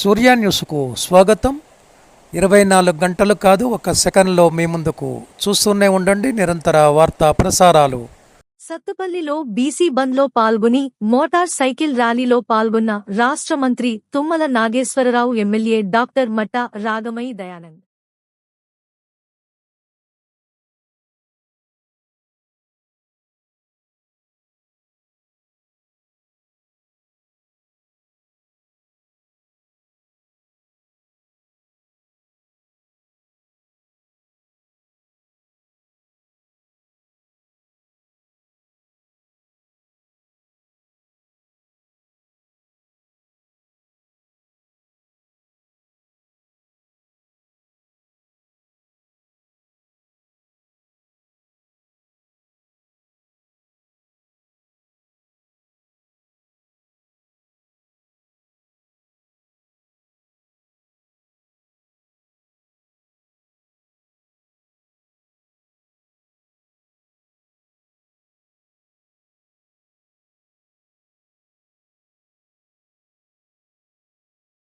సూర్య న్యూస్కు స్వాగతం. ఇరవై నాలుగు గంటలు కాదు ఒక సెకండ్లో మీ ముందుకు చూస్తూనే ఉండండి. నిరంతర వార్తా ప్రసారాలు. సత్తుపల్లిలో బీసీ బంద్లో పాల్గొని మోటార్ సైకిల్ ర్యాలీలో పాల్గొన్న రాష్ట్ర మంత్రి తుమ్మల నాగేశ్వరరావు ఎమ్మెల్యే డాక్టర్ మట్టా రాగమై దయానంద్.